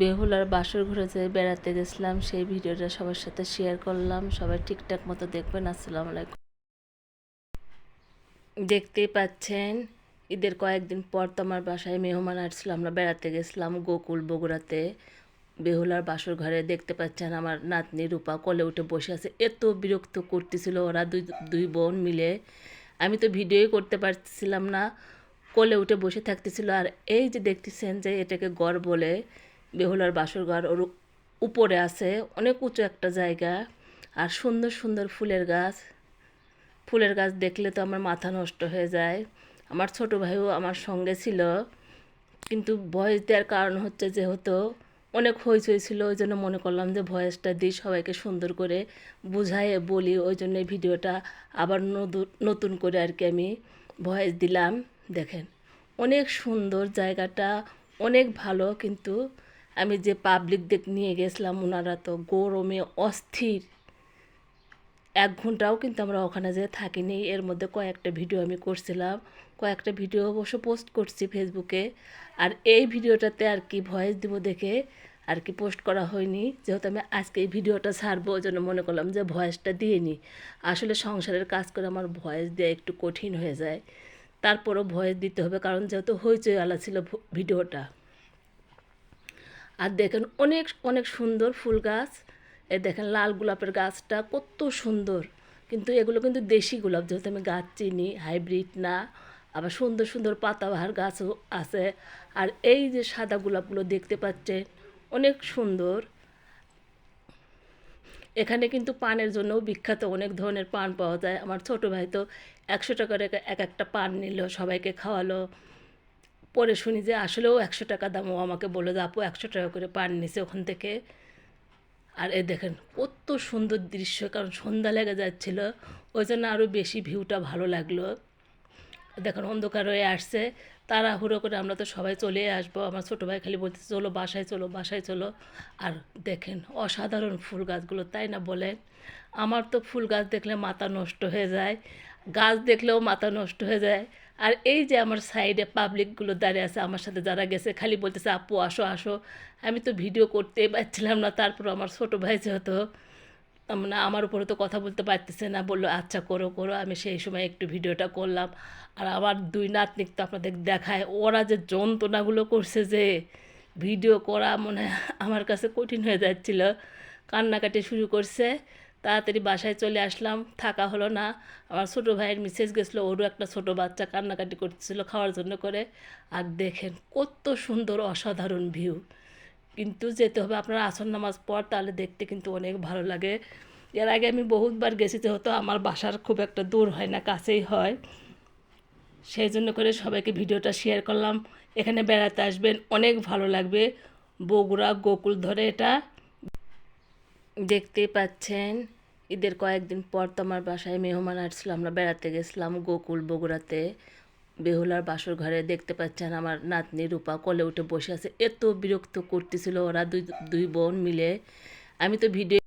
বেহুলার বাসর ঘুরে যে বেড়াতে গেছিলাম, সেই ভিডিওটা সবার সাথে শেয়ার করলাম। সবাই ঠিকঠাক মতো দেখবেন। আসসালামু আলাইকুম। দেখতেই পাচ্ছেন, ঈদের কয়েকদিন পর তো আমার বাসায় মেহমান আসছিল। আমরা বেড়াতে গেছিলাম গোকুল বগুড়াতে। বেহুলার বাসর ঘরে দেখতে পাচ্ছেন আমার নাতনি রূপা কোলে উঠে বসে আছে। এত বিরক্ত করতেছিল ওরা দুই দুই বোন মিলে। আমি তো ভিডিওই করতে পারছিলাম না। কোলে উঠে বসে থাকতেছিল। আর এই যে দেখতেছেন যে এটাকে গড় বলে বেহুলার বাসর ঘর ওর উপরে আছে, অনেক উঁচু একটা জায়গা। আর সুন্দর সুন্দর ফুলের গাছ। ফুলের গাছ দেখলে তো আমার মাথা নষ্ট হয়ে যায়। আমার ছোট ভাইও আমার সঙ্গে ছিল। কিন্তু ভয়েস দেওয়ার কারণ হচ্ছে যেহেতু অনেক হইচই ছিল, ওই জন্য মনে করলাম যে ভয়েসটা দিই সবাইকে সুন্দর করে বুঝাইয়ে বলি, ওই জন্য ভিডিওটা আবার নতুন করে আর কি আমি ভয়েস দিলাম। দেখেন, অনেক সুন্দর জায়গাটা, অনেক ভালো, কিন্তু আমি যে পাবলিক দেখ নিয়ে গেছিলাম ওনারা তো গরমে অস্থির। এক ঘন্টাও কিন্তু আমরা ওখানে যে থাকিনি। এর মধ্যে কয়েকটা ভিডিও আমি করছিলাম। কয়েকটা ভিডিও অবশ্য পোস্ট করছি ফেসবুকে আর এই ভিডিওটাতে আর কি ভয়েস দিব দেখে আর কি পোস্ট করা হয়নি। যেহেতু আমি আজকে এই ভিডিওটা ছাড়বো, ওই জন্য মনে করলাম যে ভয়েসটা দিয়ে নিই আসলে সংসারের কাজ করে আমার ভয়েস দেওয়া একটু কঠিন হয়ে যায়। তারপরও ভয়েস দিতে হবে, কারণ যেহেতু হইচই আলা ছিল ভিডিওটা আর দেখেন অনেক অনেক সুন্দর ফুল গাছ। এ দেখেন লাল গোলাপের গাছটা কত সুন্দর। কিন্তু এগুলো কিন্তু দেশি গোলাপ, যেহেতু আমি গাছ চিনি, হাইব্রিড না। আবার সুন্দর সুন্দর পাতাবাহার গাছও আছে। আর এই যে সাদা গোলাপগুলো দেখতে পাচ্ছেন, অনেক সুন্দর। এখানে কিন্তু পানের জন্যও বিখ্যাত অনেক ধরনের পান পাওয়া যায়। আমার ছোট ভাই তো একশো টাকার এক- এক একটা পান নিল, সবাইকে খাওয়ালো। পরে শুনি যে আসলেও একশো টাকা দাম, ও আমাকে বলে যে, আপু, একশো টাকা করে পান নিছে ওখান থেকে। আর এ দেখেন, কত সুন্দর দৃশ্য, কারণ সন্ধ্যা লেগে যাচ্ছিল, ওই জন্য আরও বেশি ভিউটা ভালো লাগল। দেখেন, অন্ধকার হয়ে আসছে, তাড়াহুড়ো করে আমরা তো সবাই চলে আসব। আমার ছোটো ভাই খালি বলতেছে, চলো বাসায় চলো বাসায়, চলো। আর দেখেন, অসাধারণ ফুল গাছগুলো, তাই না বলেন আমার তো ফুল গাছ দেখলে মাথা নষ্ট হয়ে যায়, গাছ দেখলেও মাথা নষ্ট হয়ে যায়। আর এই যে আমার সাইডে পাবলিকগুলো দাঁড়িয়ে আছে, আমার সাথে যারা গেছে, খালি বলতেছে, আপু, আসো আসো। আমি তো ভিডিও করতেই পারছিলাম না। তারপর আমার ছোটো ভাই যেহেতু মানে আমার উপরে তো কথা বলতে পারতেছে না। বলল আচ্ছা করো করো। আমি সেই সময় একটু ভিডিওটা করলাম। আর আমার দুই নাতনিক তো আপনাদের দেখায়, ওরা যে যন্ত্রণাগুলো করছে যে ভিডিও করা মনে আমার কাছে কঠিন হয়ে যাচ্ছিল। কান্নাকাটি শুরু করছে। তাড়াতাড়ি বাসায় চলে আসলাম, থাকা হলো না। আমার ছোটো ভাইয়ের মিসেজ গেছিল, ওরও একটা ছোটো বাচ্চা কান্নাকাটি করতেছিল খাওয়ার জন্য করে। আর দেখেন কত সুন্দর অসাধারণ ভিউ কিন্তু যেতে হবে আপনার আসর নামাজ পর, তাহলে দেখতে কিন্তু অনেক ভালো লাগে। এর আগে আমি বহুতবার গেছি, যেহেতু আমার বাসার খুব একটা দূর হয় না, কাছেই হয়। সেই জন্য করে সবাইকে ভিডিওটা শেয়ার করলাম। এখানে বেড়াতে আসবেন, অনেক ভালো লাগবে। বগুড়া, গোকুল ধরে এটা। দেখতেই পাচ্ছেন, ঈদের কয়েকদিন পর তো আমার বাসায় মেহমান আসছিল, আমরা বেড়াতে গেছিলাম গোকুল বগুড়াতে। বেহুলার বাসর ঘরে দেখতে পাচ্ছেন আমার নাতনি রূপা কলে উঠে বসে আছে, এত বিরক্ত করতেছিল ওরা দুই দুই বোন মিলে। আমি তো ভিডিও